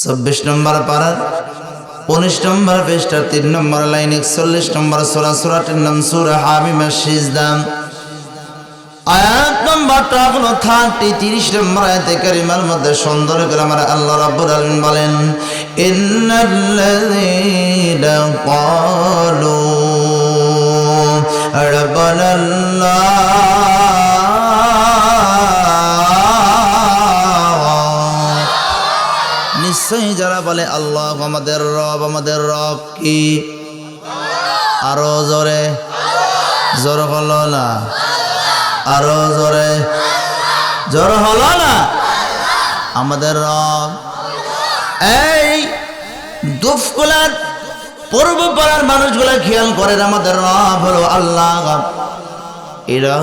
চব্বিশ নম্বর পাড়ার উনিশ নম্বর পৃষ্ঠার তিন নম্বর লাইন একচল্লিশ নম্বর সোরা, সোরাটির নাম সুরা হামিমা সিজদাম আয়াত নম্বরটা থার্টি, তিরিশ নম্বর কারিমার মধ্যে আল্লাহ বলেন নিশ্চয়ই যারা বলে, আল্লাহ আমাদের রব আমাদের রব কি? আরও জোরে। জোর হলো না? আরও জোরে। জোর হলো না? আমাদের রব। এই দুফগুলার পূর্ব পাড়ার মানুষগুলা খেয়াল করেন, আমাদের রব হলো আল্লাহ। এরা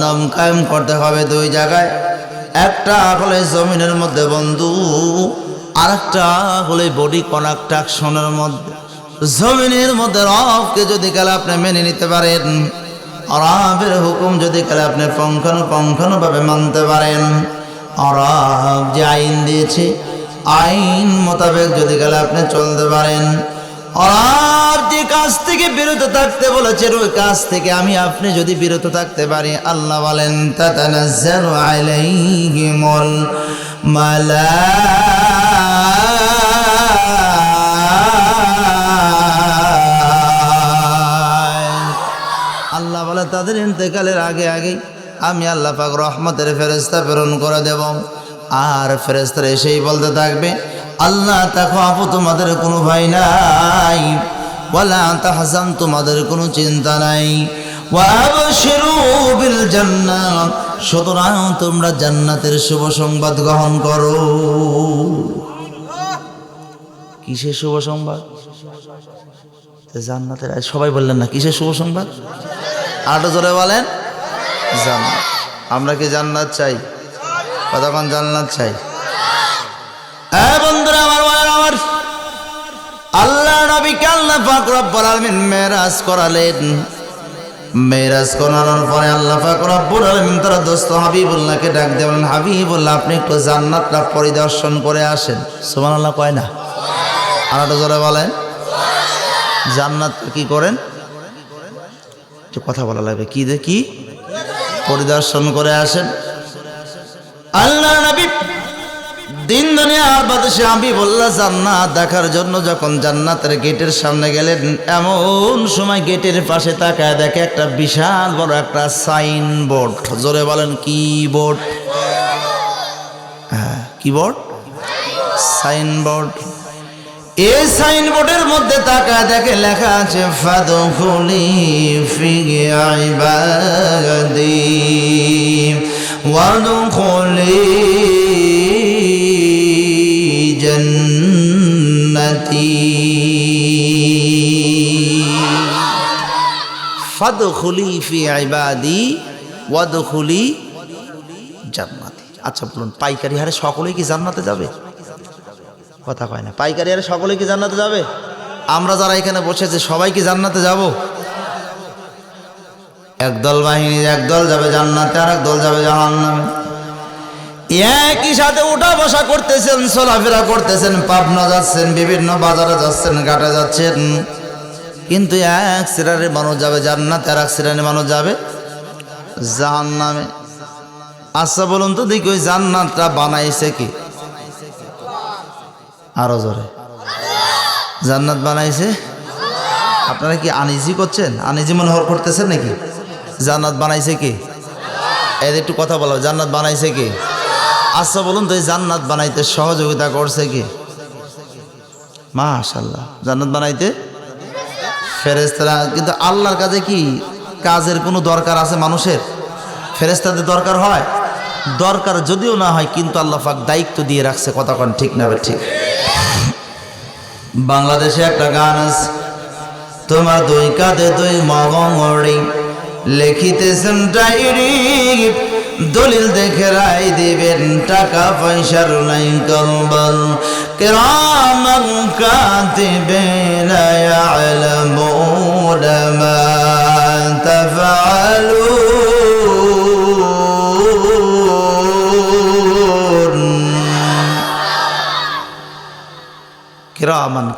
নাম কায়েম করতে হবে দুই জায়গায়। একটা হলে জমিনের মধ্যে বন্ধু। আর একটা হলে বডি কনাকট্রাকশনের মধ্যে, জমিনের মধ্যে রবকে যদি কালে আপনি মেনে নিতে পারেন, রবের হুকুম যদি কালে আপনি পঙ্খানু ভাবে মানতে পারেন। রব যে আইন দিয়েছে, আইন মোতাবেক যদি গেলে আপনি চলতে পারেন। আর যে কাজ থেকে বিরত থাকতে বলেছেন ওই কাজ থেকে আমি আপনি যদি বিরত থাকতে পারি, আল্লাহ বলেন, তাতানাজ্জালু আলাইহিমুল মালাইকা। আল্লাহ বলে, তাদের ইন্তেকালের আগে আগে আমি আল্লাহ পাক রহমতের ফেরেস্তা প্রেরণ করে দেব। আর ফেরেস্তার এসেই বলতে থাকবে, আল্লাহ তাকো আপু তোমাদের কোনো ভাই নাই বলা তাহসান তোমাদের কোনো চিন্তা নাই। বিল জান্নাত, সুতরাং তোমরা জান্নাতের শুভ সংবাদ গ্রহণ করো। কিসের শুভ সংবাদ? জান্নাতের সবাই বললেন না, কিসের শুভ সংবাদ? আরও জোরে বলেন। জান্নাত আমরা কি জান্নাত চাই? কতক্ষণ জান্নাত চাই? হ্যাঁ বন্ধুরা, আমার ভাইয়েরা আমার। আল্লাহ নবীকে আল্লাহ পাক রব্বুল আলামিন মেরাজ করালেন। মেরাজ করানোর পরে আল্লাহ পাক রব্বুল তার দোস্ত হাবিবুল্লাহকে ডাক দেবেন হাবিবুল্লাহ, আপনি একটু জান্নাতটা পরিদর্শন করে আসেন। সুবহানাল্লাহ কয় না? আর জোরে বলেন। জান্নাত কি করেন? একটু কথা বলা লাগবে। কি দেখি পরিদর্শন করে আসেন। আল্লাহ নবী দিন দুনিয়ার বাদশে আমি বললাম জান্নাত দেখার জন্য যখন জান্নাতের গেটের সামনে গেলেন, এমন সময় গেটের পাশে তাকায় দেখে একটা বিশাল বড় একটা সাইন বোর্ড জোরে বলেন, কি বোর্ড? হ্যাঁ কি বোর্ড? সাইন বোর্ড এই সাইন বোর্ডের মধ্যে তাকায় দেখে লেখা আছে, ফাদখুলি ফি ইবাদি ওয়াদখুলি জান্নাতি। ফাদখুলি ফি ইবাদি ওয়াদখুলি জান্নাতি। আচ্ছা বলুন, পাইকারি হারে সকলেই কি জান্নাতে যাবে? কথা কয় না। পাইকারি আরে সকলে কি জান্নাতে যাবে? আমরা যারা এখানে বসেছি সবাই কি জান্নাতে যাব? একদল বাহিনী একদল যাবে জান্নাতে, আর একদল যাবে জাহান্নামে। একই সাথে উঠা বসা করতেছেন, চলাফেরা করতেছেন, পাবনা যাচ্ছেন, বিভিন্ন বাজারে যাচ্ছেন, ঘাটে যাচ্ছেন। কিন্তু এক শ্রেণির মানুষ যাবে জান্নাতে, আর এক শ্রেণির মানুষ যাবে জাহান্নামে। আচ্ছা বলুন তো দেখি ওই জান্নাতটা বানাইছে কি? আরও জোরে। জান্নাত বানাইছে? আপনারা কি আনিজি করছেন? আনিজি মনে হর করতেছেন নাকি? জান্নাত বানাইছে কি? এদের একটু কথা বলো, জান্নাত বানাইছে কি? আচ্ছা বলুন তো, এই জান্নাত বানাইতে সহযোগিতা করছে কি? মাশাল্লাহ জান্নাত বানাইতে? ফেরেস্তারা কিন্তু আল্লাহর কাছে কি কাজের কোনো দরকার আছে মানুষের? ফেরেস্তাদের দরকার হয়? দরকার যদিও না হয়, কিন্তু আল্লাহ পাক দায়িত্ব দিয়ে রাখছে, কথা কন ঠিক না ঠিক? বাংলাদেশে একটা গান আছে, তোমার দুই কাঁধে দুই মগমড়ি লেখিতেছেন ডায়েরি, দলিল দেখে রায় দিবেন, টাকা পয়সার নাই কম্বল। কেরাম না আলমুন মা তাফআলুন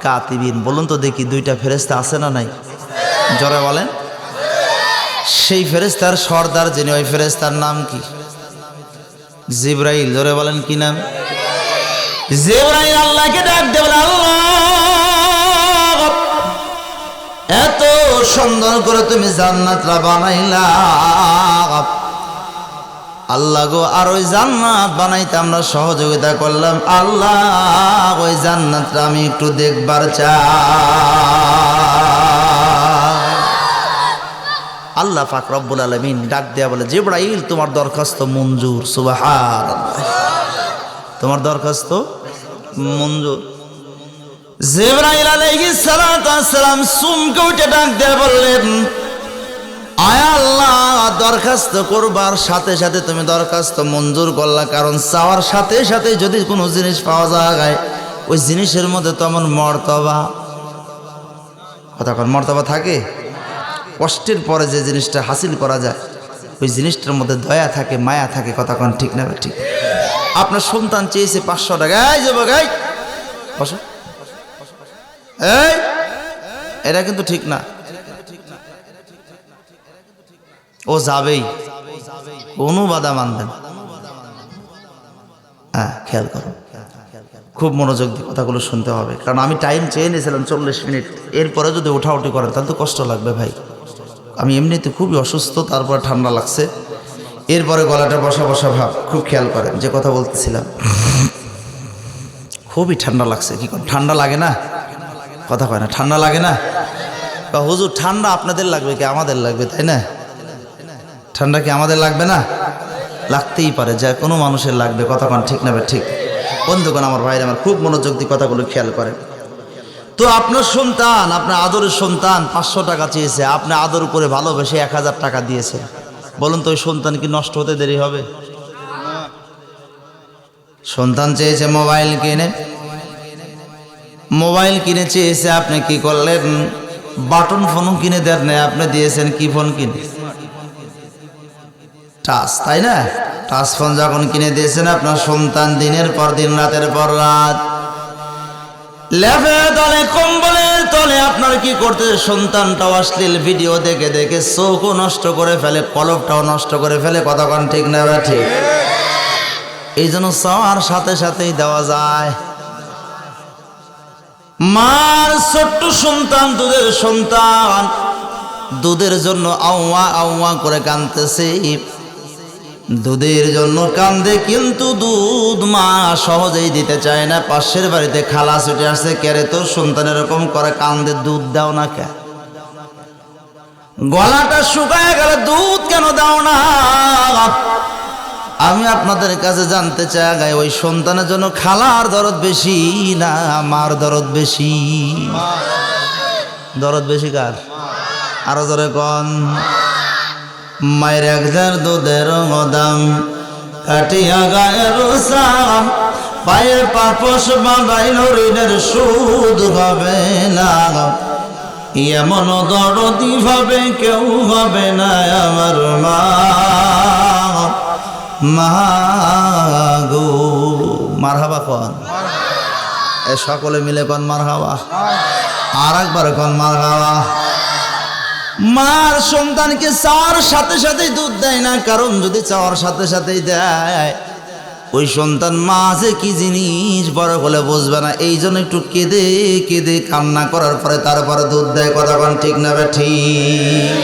কাতিবিন, বলুন তো দেখি দুইটা ফেরেস্তা আছে না নাই? জরে বলেন। সেই ফেরেস্তার সর্দার যিনি, ওই ফেরেস্তার নাম কি? জিব্রাইল, জোরে বলেন কি নাম? জিব্রাইল আল্লাহকে ডাক দে বলে, আল্লাহ, এত সুন্দর করে তুমি জান্নাতটা বানাইলা। আল্লাহ গো, আর ওই জান্নাত বানাইতে আমরা সহযোগিতা করলাম। আল্লাহ, ওই জান্নাতটা আমি একটু দেখবার চাই। আল্লাহ পাক রব্বুল আলমিন ডাক দেয়া বলে, জিব্রাইল, তোমার দরখাস্ত মঞ্জুর সুবাহার তোমার দরখাস্ত মঞ্জুর। জিব্রাইল আলাইহিস সালাম সুমকে উঠে ডাক দেয়া বললেন আয় আল্লাহ, দরখাস্ত করবার সাথে সাথে তুমি দরখাস্ত মঞ্জুর করলা, কারণ চাওয়ার সাথে সাথে যদি কোনো জিনিস পাওয়া যায়, ওই জিনিসের মধ্যে তো আমার মর্তবা। কতক্ষণ মর্তবা থাকে? কষ্টের পরে যে জিনিসটা হাসিল করা যায়, ওই জিনিসটার মধ্যে দয়া থাকে, মায়া থাকে কতক্ষণ ঠিক না ঠিক? আপনার সন্তান চেয়েছে পাঁচশো টাকা। এই যাব গাই বসো। এই! এটা কিন্তু ঠিক না। ও যাবেই। কোনো বাধা মানবেন হ্যাঁ খেয়াল করো। খুব মনোযোগ দিয়ে কথাগুলো শুনতে হবে। কারণ আমি টাইম চেয়ে নিয়েছিলাম চল্লিশ মিনিট। এরপরে যদি ওঠাউটি করেন, তাহলে তো কষ্ট লাগবে ভাই। আমি এমনিতে খুবই অসুস্থ, তারপর ঠান্ডা লাগছে। এরপরে গলাটা বসা বসা ভাব, খুব খেয়াল করেন যে কথা বলতেছিলাম। খুবই ঠান্ডা লাগছে, কি ঠান্ডা লাগে না? কথা কয় না, ঠান্ডা লাগে না? বা হুজুর, ঠান্ডা আপনাদের লাগবে কি আমাদের লাগবে, তাই না? ঠান্ডা কি আমাদের লাগবে না? লাগতেই পারে, যা কোনো মানুষের লাগবে কতক্ষণ ঠিক না ঠিক। বন্ধুগণ, আমার ভাইরা, আমার খুব মনোযোগ দিয়ে কথাগুলো খেয়াল করেন। তো আপনার সন্তান, আপনার আদরের সন্তান পাঁচশো টাকা চেয়েছে, আপনি আদর করে ভালোবেসে এক হাজার টাকা দিয়েছে বলুন তো, ওই সন্তান কি নষ্ট হতে দেরি হবে? সন্তান চেয়েছে মোবাইল কিনে। মোবাইল কিনে চেয়েছে, আপনি কি করলেন? বাটন ফোনও কিনে দেন আপনি দিয়েছেন কি ফোন কিনে? টাচ, তাই না? টাচ ফোন যখন কিনে দিয়েছেন আপনার সন্তান দিনের পর দিন, রাতের পর রাত। লেফে তলে, কম্বলের তলে আপনার কি করতে সন্তানটাও অশ্লীল ভিডিও দেখে দেখে চোখও নষ্ট করে ফেলে, কলপটাও নষ্ট করে ফেলে কতক্ষণ ঠিক না ঠিক? এই জন্য চাওয়ার সাথে সাথেই দেওয়া যায়। মার ছোট্ট সন্তান, দুধের সন্তান, দুধের জন্য আউয়া আউয়া করে কানতেছে দুধের জন্য কান্দে কিন্তু দুধ মা সহজেই দিতে চায় না। পাশের বাড়িতে খালা ছুটে আসছে কেরে তোর সন্তান এরকম করে কান্দে দুধ দাও না কে গলাটা শুকায় গেলে দুধ কেন দাও না? আমি আপনাদের কাছে জানতে চাই ওই সন্তানের জন্য খালার দরদ বেশি না মার দরদ বেশি? দরদ বেশি কার? আরও জোরে কন। মায়ের একদার দুধের মদাম কাটিয়া গায়ের পায়ে পাপস বাঁধাইল ঋণের সুদ হবে না। এমন দরদি ভাবে কেউ হবে না আমার মা। মাগো মারহাবা কন। এ সকলে মিলে কন মারহাবা। আর একবার কন মারহাবা। মার সন্তানকে চাওয়ার সাথে সাথেই দুধ দেয় না, কারণ যদি চাওয়ার সাথে সাথেই দেয়, ওই সন্তান মা যে কি জিনিস বড় হলে বুঝবে না, এই জন্য একটু কেঁদে কেঁদে কান্না করার পরে তারপরে দুধ দেয়, কথা কতক্ষণ ঠিক না ঠিক।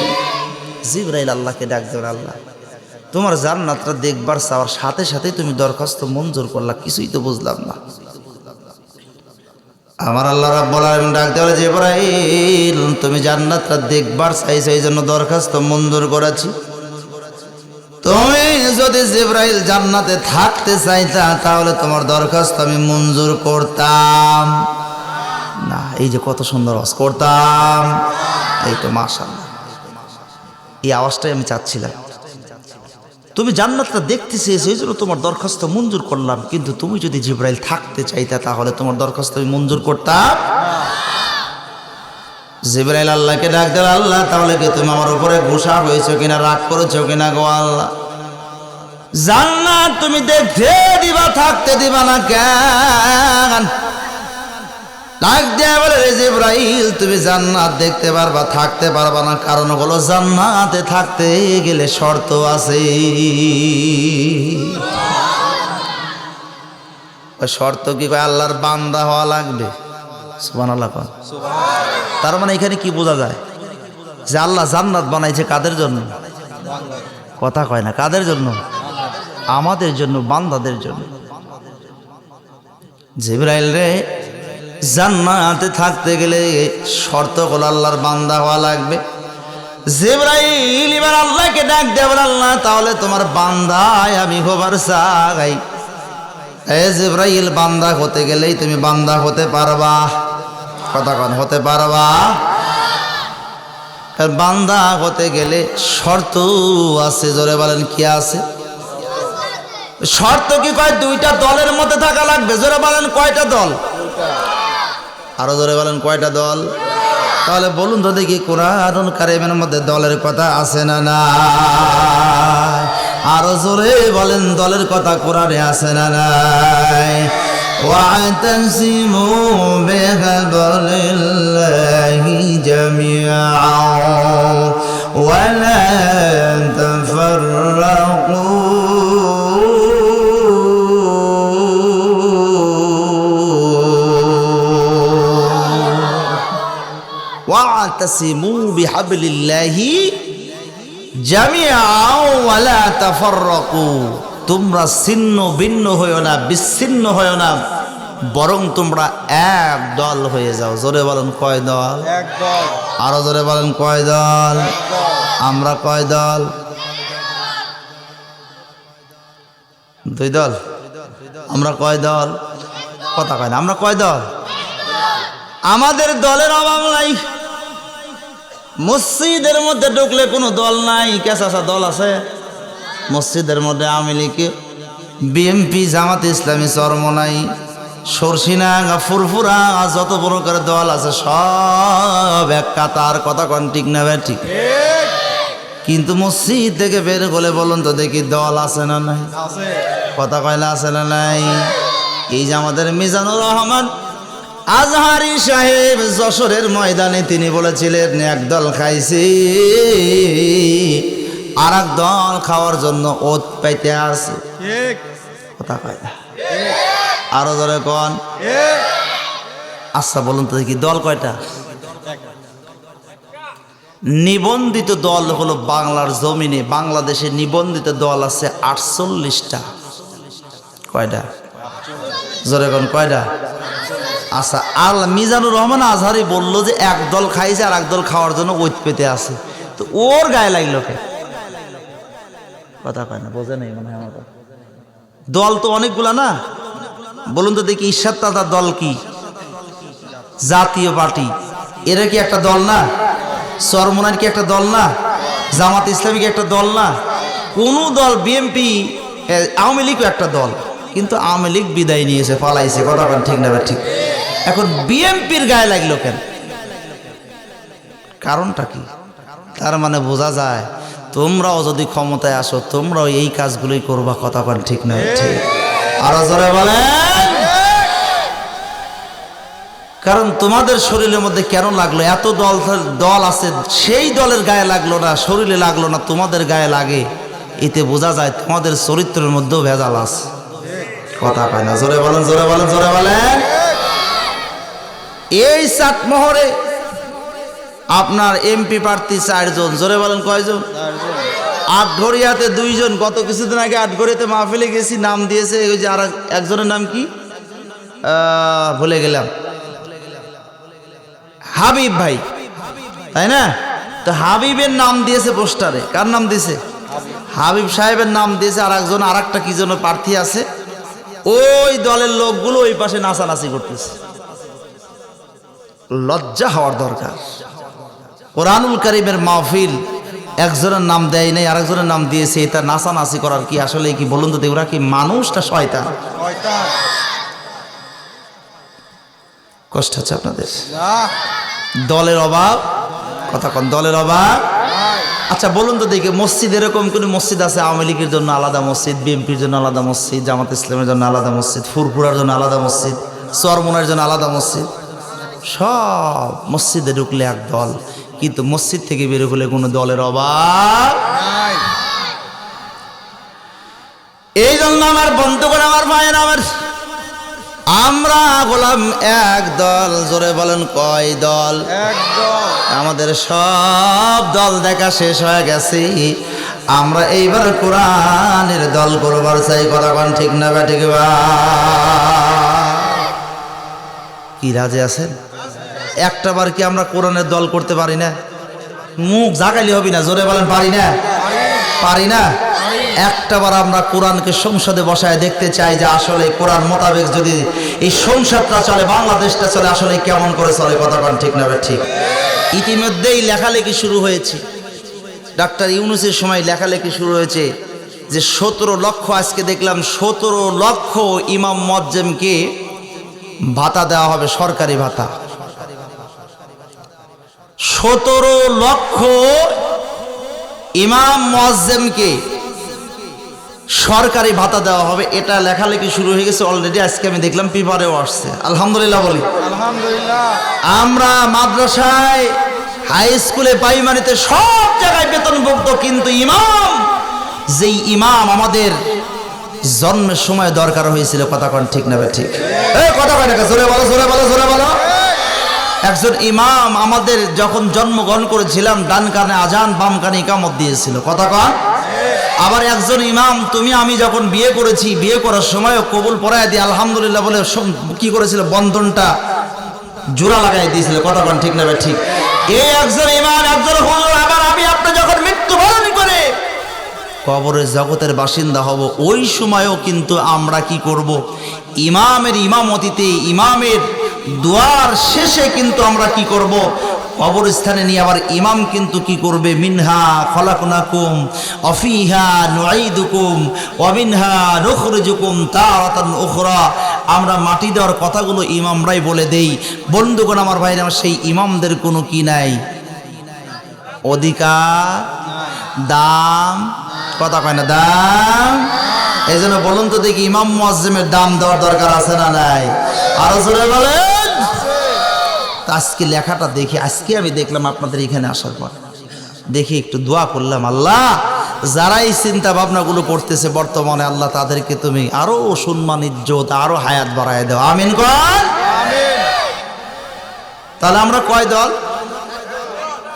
জিব্রাইল আল্লাহকে ডাক দেবেন আল্লাহ, তোমার জান্নাতটা দেখবার, চাওয়ার সাথে সাথে তুমি দরখাস্ত মঞ্জুর করলা, কিছুই তো বুঝলাম না। আমার আল্লাহ রাব্বুল আলামিন ডাক দেওয়া জিব্রাইল, তুমি জান্নাতটা দেখবার চাইছো, এই জন্য দরখাস্ত মঞ্জুর করেছি। তুমি যদি জিব্রাইল জান্নাতে থাকতে চাইতা, তাহলে তোমার দরখাস্ত আমি মঞ্জুর করতাম। না, এই যে কত সুন্দর আওয়াজ, করতাম। এই তো মাশাআল্লাহ। এই আওয়াজটাই আমি চাচ্ছিলাম। তুমি জান্নাতটা দেখতে চেয়েছো এই জন্য তোমার দরখাস্ত মঞ্জুর করলাম। কিন্তু তুমি যদি জিব্রাইল থাকতে চাইতা, তাহলে তোমার দরখাস্ত আমি মঞ্জুর করতাম জিব্রাইল আল্লাহকে ডাক দেবে আল্লাহ, তাহলে কি তুমি আমার উপরে গুসা হয়েছো কিনা, রাগ করেছ কিনা গো আল্লাহ? জান্নাত তুমি দেখতে দিবা, থাকতে দিবা না কেন? ডাক দেয়া বলে জিব্রাইল, তুমি জান্নাত দেখতে পারবা, থাকতে পারবা না। কারণ হলো জান্নাতে থাকতে গেলে শর্ত আছে। শর্ত কি? কয়, আল্লাহর বান্দা হওয়া লাগবে। সুবান আল্লাহ। তার মানে এখানে কি বোঝা যায়? যে আল্লাহ জান্নাত বানাইছে কাদের জন্য? কথা কয় না, কাদের জন্য? আমাদের জন্য, বান্দাদের জন্য। জিব্রাইল রে জান্নাতে থাকতে গেলে শর্ত হলো আল্লাহর বান্দা হওয়া লাগবে। জিব্রাইল এবার আল্লাহকে ডাক দেবেন আল্লাহ, তাহলে তোমার বান্দায় আমি হবার চাই। এ জিব্রাইল, বান্দা হতে গেলেই তুমি বান্দা হতে পারবা। কন, হতে পারবা? বান্দা হতে গেলে শর্ত আছে, জোরে বলেন কি আছে? শর্ত কি কয়? দুইটা দলের মধ্যে থাকা লাগবে, জোরে বলেন কয়টা দল? আরো জোরে বলেন কয়টা দল তাহলে বলুন তো দেখি কোরআন কারিমের মধ্যে দলের কথা আছে না না আরো জোরে বলেন দলের কথা কোরআনে আছে না নাই واعتصموا بحبل الله جميعا ولا ওয়াতাসিমু বিহাবলিল্লাহি তাফাররাকু। তোমরা ছিন্ন ভিন্ন না বিচ্ছিন্ন না বরং তোমরা এক দল হয়ে যাও। জোরে বলেন কয় দল? আরও জোরে বলেন কয় দল। আমরা কয় দল? দুই দল? আমরা কয় দল? কথা কয় না আমরা কয় দল? আমাদের দলের অভাব নাই। মসজিদের মধ্যে ঢুকলে কোনো দল নাই কেঁচা দল আছে? মসজিদের মধ্যে আওয়ামী লীগ বিএমপি জামাত ইসলামী চর্ম নাই সরসিনা ফুরফুরা, যত প্রকার দল আছে, সব এক কাতার, কথা কন ঠিক না ঠিক। কিন্তু মসজিদ থেকে বের হলে বলুন তো দেখি দল আছে না নাই? কথা কয়লা আছে না নাই? এই যে আমাদের মিজানুর রহমান আজহারি সাহেব যশোরের ময়দানে তিনি বলেছিলেন একদল খাইছি আর দল খাওয়ার জন্য ওত পাইতে আছে ঠিক। কথা কয় না। আরও ধরে কন। আচ্ছা বলুন তো দেখি দল কয়টা? নিবন্ধিত দল হলো বাংলার জমিনে বাংলাদেশে নিবন্ধিত দল আছে আটচল্লিশটা। কয়টা? জোরে কোন কয়টা? আচ্ছা আল মিজানুর রহমান আজহারি বলল যে এক দল খাইছে আর এক দল খাওয়ার জন্য ঐত পেতে আছে। তো ওর গায়ে লাগল কে কথা না, বোঝে নেই মনে হয় দল তো অনেকগুলা না? বলুন তো দেখি ঈশ্বর দাদার দল কি? জাতীয় পার্টি। এরা কি একটা দল না? সরমোনার কি একটা দল না? জামাত ইসলামী কি একটা দল না? কোন দল, বিএমপি আওয়ামী লীগও একটা দল। কিন্তু আওয়ামী লীগ বিদায় নিয়েছে, পালাইছে, কথা ঠিক না ঠিক। এখন বিএমপির গায়ে লাগল কেন? কারণটা কি? তার মানে বোঝা যায়, তোমরাও যদি ক্ষমতায় আসো, তোমরাও এই কাজগুলোই করবা, কথা বলেন ঠিক না, ঠিক। আরও জোরে বলেন। কারণ তোমাদের শরীরের মধ্যে কেন লাগল? এত দল দল আছে, সেই দলের গায়ে লাগল না, শরীরে লাগল না, তোমাদের গায়ে লাগে। এতে বোঝা যায়, তোমাদের চরিত্রের মধ্যেও ভেজাল আছে। কথা পায় না, জোরে বলেন জোরে বলেন জোরে বলেন। এই চাটমোহরে আপনার এমপি প্রার্থী চারজন, জোরে বলেন কয়জন? আটঘরিয়াতে দুইজন, গত কিছুদিন আগে আটঘরিয়াতে মাহফিলে গেছি, নাম দিয়েছে ওই যে আর একজনের নাম কি? ভুলে গেলাম। হাবিব ভাই, তাই না? তো হাবিবের নাম দিয়েছে পোস্টারে, কার নাম দিয়েছে? হাবিব সাহেবের নাম দিয়েছে আর একজন আর একটা কি যেন প্রার্থী আছে? ওই দলের লোকগুলো ওই পাশে নাচানাচি করতেছে। লজ্জা হওয়ার দরকার। কোরআনুল করিমের মাহফিল একজনের নাম দেয় নাই, আরেকজনের নাম দিয়েছে, এটা নাচানাচি করার কি আসলে কি বলুন তো ওরা কি মানুষটা শয়তান? কষ্ট হচ্ছে আপনাদের। দলের অভাব, কথা কন, দলের অভাব। আচ্ছা বলুন তো দেখি, মসজিদ এরকম কোনো মসজিদ আছে? আওয়ামী লীগের জন্য আলাদা মসজিদ, বিএনপির জন্য আলাদা মসজিদ, জামাত ইসলামের জন্য আলাদা মসজিদ, ফুরফুরার জন্য আলাদা মসজিদ চরমুনার জন্য আলাদা মসজিদ। সব মসজিদে ঢুকলে এক দল কিন্তু মসজিদ থেকে বের হলে কোনো দলের অভাব এই জন্য আমার বন্ধুগণ আমার ভাইয়ের আমার আমরা বললাম এক দল জোরে বলেন কয় দল। আমাদের সব দল দেখা শেষ হয়ে গেছে। আমরা এইবার কোরআনের দল করবার চাই কথা কোন ঠিক না বা ঠিক বা? কি রাজে আছেন? একটা বার কি আমরা কোরআনের দল করতে পারি না? মুখ জাগাইলে হবি না, জোরে বলেন পারি না? পারি না? একটা বার আমরা কোরআনকে সংসদে বসায় দেখতে চাই যে আসলে কোরআন মোতাবেক যদি এই সংসদটা চলে, বাংলাদেশটা চলে, আসলে কেমন করে চলে, কথা ঠিক না ঠিক? ইতিমধ্যেই লেখালেখি শুরু হয়েছে। ডাক্তার ইউনুসের সময় লেখালেখি শুরু হয়েছে যে সতেরো লক্ষ, আজকে দেখলাম সতেরো লক্ষ ইমাম মজ্জেমকে ভাতা দেওয়া হবে, সরকারি ভাতা। সতেরো লক্ষ ইমাম মজ্জেমকে সরকারি ভাতা দেওয়া হবে। এটা লেখালেখি শুরু হয়ে গেছে অলরেডি আজকে আমি দেখলাম পেপারেও আসছে। আলহামদুলিল্লাহ বলি। আলহামদুলিল্লাহ। আমরা মাদ্রাসায় হাই স্কুলে প্রাইমারিতে সব জায়গায় বেতনভুক্ত কিন্তু ইমাম যেই ইমাম আমাদের জন্মের সময় দরকার হয়েছিল কথা কন ঠিক না ঠিক? এই কথা কয় না জোরে বলো জোরে বলো জোরে বলো। একজন ইমাম আমাদের যখন জন্মগ্রহণ করেছিলাম, ডান কানে আজান, বাম কানে ইকামত দিয়েছিল। কথা কন? আবার একজন ইমাম, তুমি, আমি যখন বিয়ে করেছি, বিয়ে করার সময়ও কবুল পড়ায় দিয়ে আলহামদুলিল্লাহ বলে কি করেছিল? বন্ধনটা জোড়া লাগাই দিয়েছিল। কথা কন, ঠিক না ঠিক। এই একজন ইমাম, একজন হুজুর, আবার আমি আপনি যখন মৃত্যুবরণ করে কবরের জগতের বাসিন্দা হব, ওই সময়ও কিন্তু আমরা কি করব? ইমামের ইমামতিতে, ইমামের দুয়ার শেষে কিন্তু আমরা কি করব? কবরস্থানে নিয়ে আবার ইমাম কিন্তু কি করবে? মিনহা খলাকুনাকুম অফিহা নুআইদুকুম অমিনহা নুখরিজুকুম তারাতান উখরা। আমরা মাটি দেওয়ার কথাগুলো ইমামরাই বলে দেই। বন্ধুগণ, আমার ভাইরা, আমার সেই ইমামদের কোনো কি নাই? অধিকার, দাম, কথা কয় না, দাম। এই জন্য বলুন তো দেখি ইমাম মুয়াজ্জিমের দাম দেওয়ার দরকার আছে না নাই? আরও জোরে বলেন। আজকে লেখাটা দেখি, আজকে আমি দেখলাম আপনাদের এখানে আসার পর। দেখি একটু দোয়া করলাম, আল্লাহ যারা এই চিন্তা ভাবনাগুলো করতেছে বর্তমানে, আল্লাহ তাদেরকে তুমি আরও সম্মান, ইজ্জত, আরও হায়াত বাড়ায় দাও। আমিন তাহলে আমরা কয় দল?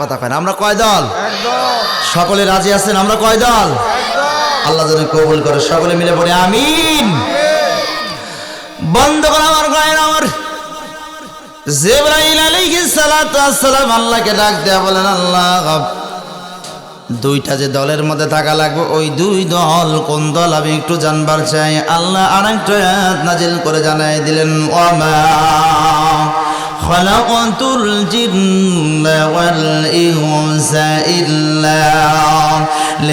কথা কয় না, আমরা কয় দল? সকলে রাজি আছেন, আমরা কয় দল? আল্লাহ যেন কবুল করে সকলে মিলে পড়ে আমিন বন্ধ করে আমার গায়ের আমার জেব্রাইল আলাইহিস সালাতু আসসালাম আল্লাহকে ডাক দেয়া বলেন আল্লাহ দুইটা যে দলের মধ্যে থাকা লাগবে ওই দুই দল কোন দল আমি একটু জানবার চাই আল্লাহ আরেকটা আয়াত নাজিল করে জানাই দিলেন ওমা خلقت الجن والإنس إلا ليعبدون একটা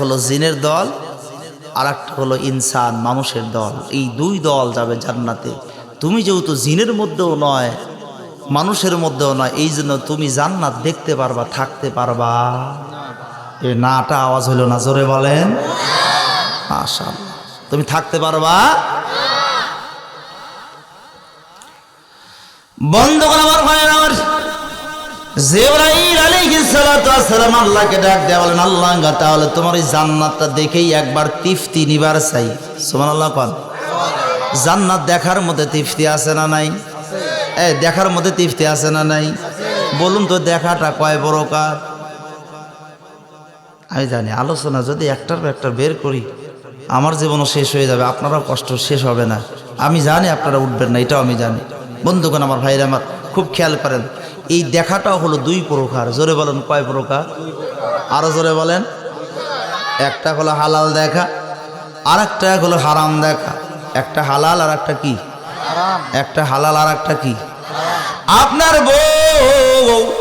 হলো জিনের দল আর একটা হলো ইনসান, মানুষের দল। এই দুই দল যাবে জান্নাতে। তুমি যেহেতু জিনের মধ্যেও নয়, মানুষের মধ্যেও নয়, এই জন্য তুমি জান্নাত দেখতে পারবা, থাকতে পারবা। এ নাটা আওয়াজ হলো না, জোরে বলেন? আশা তুমি থাকতে পারবা? বন্ধ করে জিবরাইল আল্লাহকে ডাক দেয়া বলেন, আল্লাহ তাহলে তোমার এই জান্নাতটা দেখেই একবার তৃপ্তি নিবার চাই। সুবহানাল্লাহ কোন। জান্নাত দেখার মধ্যে তৃপ্তি আছে না নাই? এ, দেখার মধ্যে তৃপ্তি আছে না নাই? বলুন তো, দেখাটা কয় প্রকার? আমি জানি, আলোচনা যদি একটার একটা বের করি আমার জীবনও শেষ হয়ে যাবে, আপনারাও কষ্ট শেষ হবে না। আমি জানি আপনারা উঠবেন না, এটাও আমি জানি। বন্ধুগণ, আমার ভাইরা, আমার খুব খেয়াল করেন, এই দেখাটাও হলো দুই প্রকার। জোরে বলেন, কয় প্রকার? আরও জোরে বলেন। একটা হলো হালাল দেখা আর একটা হলো হারাম দেখা। একটা হালাল আর একটা কি? একটা হালাল আর একটা কি? আপনার বউ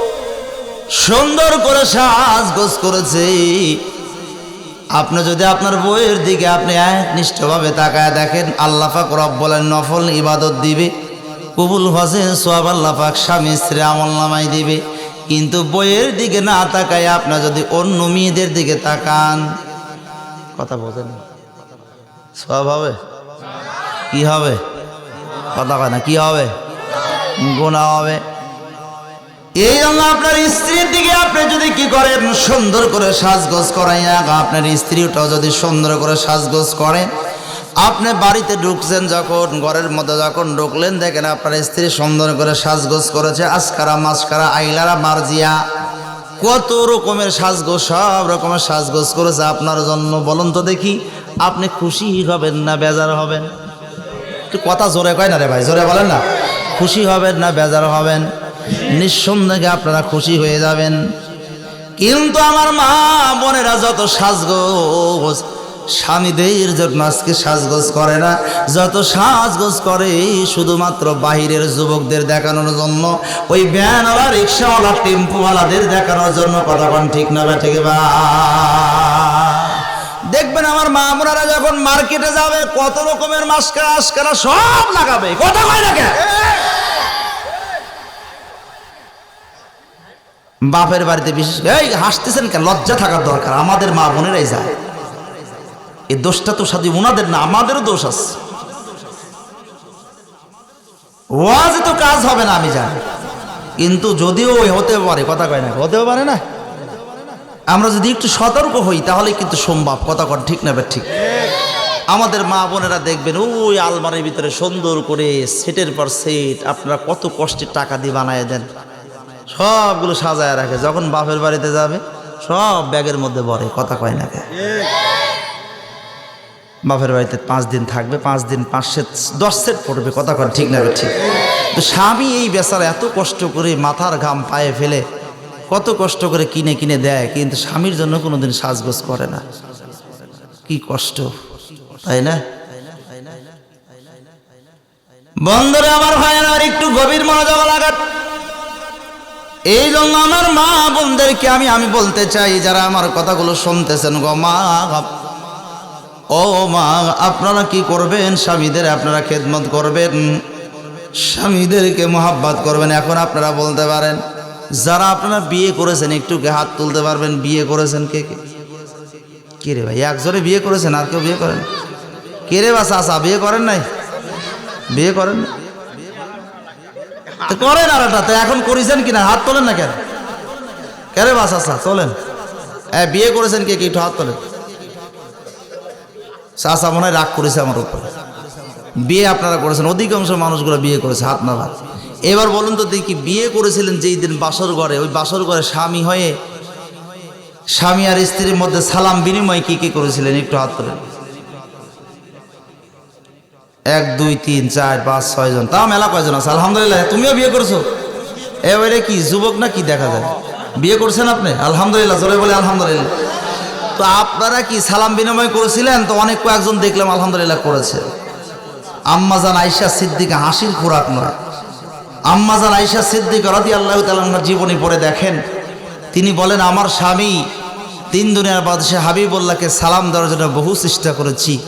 সুন্দর করে সাজগোজ করেছে আপনি যদি আপনার বইয়ের দিকে আপনি একনিষ্ঠভাবে তাকায় দেখেন, আল্লাহ পাক রব বলেন নফল ইবাদত দিবে, কবুল হসে সোয়াব আল্লাহ পাক স্বামী স্ত্রী আমল নামাই দিবে। কিন্তু বইয়ের দিকে না তাকায় আপনার যদি অন্য মেয়েদের দিকে তাকান, কথা বোঝেন সব হবে? কি হবে? কথা কয় না, কি হবে? গোনা হবে। এই জন্য আপনার স্ত্রীর দিকে আপনি যদি কি করেন, সুন্দর করে সাজগোজ করাইয়া আপনার স্ত্রীটাও যদি সুন্দর করে সাজগোজ করে, আপনি বাড়িতে ঢুকছেন যখন, ঘরের মধ্যে যখন ঢুকলেন, দেখেন আপনার স্ত্রী সুন্দর করে সাজগোজ করেছে আজকারা মাসকারা, আইলারা, মার্জিয়া, কত রকমের সাজগোজ, সব রকমের সাজগোজ করেছে আপনার জন্য। বলুন তো দেখি, আপনি খুশি হবেন না বেজার হবেন? কথা জোরে কয় না রে ভাই, জোরে বলেন না। খুশি হবেন না বেজার হবেন? নিঃসন্দেহে আপনারা খুশি হয়ে যাবেন। কিন্তু আমার মা বোনেরা যত সাজগোজ, স্বামীদের জন্য আজকে সাজগোজ করে না। যত সাজগোজ করে শুধুমাত্র বাহিরের যুবকদের দেখানোর জন্য, ওই ভ্যানওয়ালা রিক্সাওয়ালা টেম্পুওয়ালাদের দেখানোর জন্য কথা কোন ঠিক না ঠিক বা দেখবেন আমার মা বোনেরা যখন মার্কেটে যাবে, কত রকমের মাস্কারা, আস্কারা সব লাগাবে। কথা কয় না বাপের বাড়িতে বিশেষ এই, হাসতেছেন কেন? লজ্জা থাকার দরকার, আমাদের মা বোনেরাই যায়। এই দোষটা তো সাথে ওনাদের না, আমাদেরও দোষ আছে। ওয়াজে তো কাজ হবে না, আমি জানি। কিন্তু যদিও হতে পারে, কথা কয় না। হতেও পারে না? আমরা যদি একটু সতর্ক হই, তাহলে কিন্তু সম্ভব, কথা কর ঠিক না ঠিক আমাদের মা বোনেরা দেখবেন, ওই আলমারির ভিতরে সুন্দর করে সেটের পর সেট, আপনারা কত কষ্টের টাকা দিয়ে বানায় দেন। সবগুলো সাজায় রাখে। যখন বাপের বাড়িতে যাবে, সব ব্যাগের মধ্যে ভরে, কথা কয় না? বাপের বাড়িতে পাঁচ দিন থাকবে, পাঁচ দিন পাঁচ সেট, দশ সেট পড়বে, কথা কয় ঠিক না ঠিক? তো স্বামী এই বেচারা এত কষ্ট করে মাথার ঘাম পায়ে ফেলে, কত কষ্ট করে কিনে কিনে দেয়, কিন্তু স্বামীর জন্য কোনোদিন সাজগোজ করে না। কি কষ্ট, তাই না? বন্ধুরা, আমার আমার একটু গভীর মনোযোগ লাগাত এই জন্য আমার মা বোনদেরকে আমি আমি বলতে চাই, যারা আমার কথাগুলো শুনতেছেন গো মা। ও মা, আপনারা কি করবেন? স্বামীদের আপনারা খেদমত করবেন? স্বামীদেরকে মোহাব্বত করবেন, এখন আপনারা বলতে পারেন। যারা আপনারা বিয়ে করেছেন একটু কে হাত তুলতে পারবেন, বিয়ে করেছেন কে কে? কে রে ভাই, একজনে বিয়ে করেছেন, আর কেউ বিয়ে করেন? কে রে বা চাষা বিয়ে করেন নাই? বিয়ে করেন না? করেন আর একটা তো এখন করেছেন কিনা? হাত তোলেন না কেন? কেন বাস আসা তোলেন। হ্যাঁ বিয়ে করেছেন কে কি হাত তোলেন। চাষা মনে রাগ করেছে আমার উপরে। বিয়ে আপনারা করেছেন, অধিকাংশ মানুষগুলো বিয়ে করেছে, হাত না হাত এবার বলুন তো দেখি, বিয়ে করেছিলেন যেই দিন বাসর ঘরে, ওই বাসর ঘরে স্বামী হয়ে, স্বামী আর স্ত্রীর মধ্যে সালাম বিনিময় কি কি করেছিলেন? একটু হাত তোলেন। এক, দুই, তিন, চার, পাঁচ, ছয় জন। তাও মেলা কয়জন আছে? আলহামদুলিল্লাহ, তুমিও বিয়ে করছ? এবারে কি, যুবক না কি দেখা যায়? বিয়ে করছেন আপনি? আলহামদুলিল্লাহ, জোরে বলে আলহামদুলিল্লাহ। তো আপনারা কি সালাম বিনিময় করেছিলেন? তো অনেক কয়েকজন দেখলাম, আলহামদুলিল্লাহ, করেছে। আম্মাজান আইসা সিদ্দিকা হাসির খোরাক নয়। আম্মাজান আইসা সিদ্দিক রাদি আল্লাহ তালার জীবনী পড়ে দেখেন। তিনি বলেন, আমার স্বামী তিন দুনিয়ার বাদশাহ হাবিবুল্লাহকে সালাম দেওয়ার জন্য বহু চেষ্টা করেছি।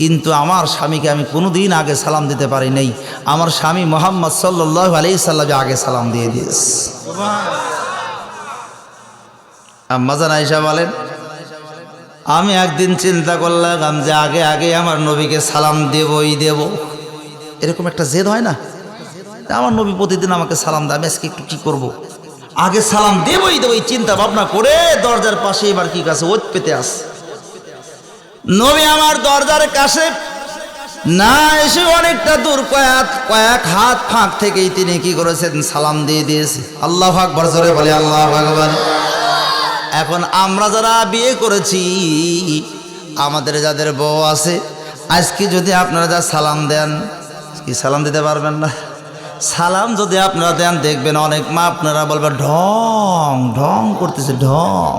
কিন্তু আমার স্বামীকে আমি কোনো দিন আগে সালাম দিতে পারি নাই। আমার স্বামী মোহাম্মদ সাল্লাহ আলি সাল্লামে আগে সালাম দিয়ে দিয়েছে। আম্মাজান আইসা বলেন, আমি একদিন চিন্তা করলাম যে আগে আগে আমার নবীকে সালাম দেবই দেব। এরকম একটা জেদ হয় না? আমার নবী প্রতিদিন আমাকে সালাম দেয়, আমি আজকে একটু কি করব। আগে সালাম দেবই দেবই চিন্তা ভাবনা করে দরজার পাশে এবার কি কাছে ওত পেতে আস। নবী আমার দরজার কাছে না এসে অনেকটা দূর কয়েক কয়েক হাত ফাঁক থেকেই তিনি কি করেছেন? সালাম দিয়ে দিয়েছে। আল্লাহ আকবর, জোরে বলে আল্লাহ ভগবান এখন আমরা যারা বিয়ে করেছি, আমাদের যাদের বউ আছে, আজকে যদি আপনারা যা সালাম দেন, কি সালাম দিতে পারবেন না? সালাম যদি আপনারা দেন, দেখবেন অনেক মা আপনারা বলবেন ঢং ঢং করতেছে, ঢং।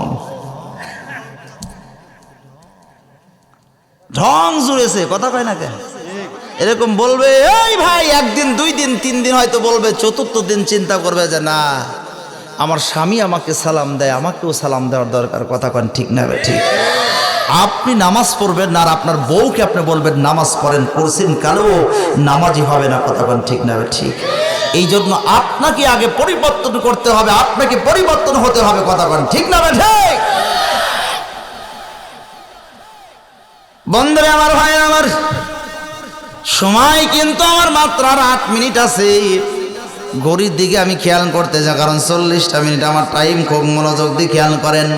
ঢং জুড়েছে, কথা কয় না কেন? এরকম বলবে, এই ভাই, একদিন, দুই দিন, তিন দিন হয়তো বলবে, চতুর্থ দিন চিন্তা করবে যে, না, আমার স্বামী আমাকে সালাম দেয়, আমাকেও সালাম দেওয়ার দরকার, কথা কন ঠিক না ঠিক। আপনি নামাজ পড়বেন না, আর আপনার বউকে আপনি বলবেন, নামাজ পড়েন করছেন কালেও নামাজই হবে না, কথা কন ঠিক না ঠিক। এই জন্য আপনাকে আগে পরিবর্তন করতে হবে, আপনাকে পরিবর্তন হতে হবে, কথা বলেন ঠিক না ঠিক? বন্ধুরে, আমার ভাই আমার সময় কিন্তু আমার মাত্র আর আট মিনিট আছে। ঘড়ির দিকে আমি খেয়াল করতে যাই, কারণ চল্লিশটা মিনিট আমার টাইম খুব মনোযোগ দিয়ে খেয়াল করেন।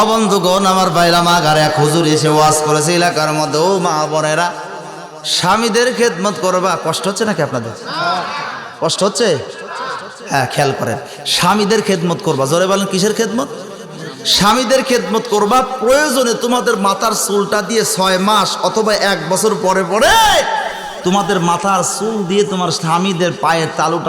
অবন্ধুগণ আমার বাইরা মা গারে, এক হুজুর এসে ওয়াজ করেছে, এলাকার মধ্যে, ও মা বোনেরা, স্বামীদের খেদমত করবা, কষ্ট হচ্ছে নাকি আপনাদের? কষ্ট হচ্ছে? হ্যাঁ খেয়াল করেন। স্বামীদের খেদমত করবা, জোরে বলেন, কিসের খেদমত? স্বামীদের খেদমত করবা, প্রয়োজনে তোমাদের মাথার চুলটা দিয়ে ছয় মাস অথবা এক বছর পরে পরে তোমাদের মাথার চুল দিয়ে তোমার স্বামীদের পায়ের তালুটা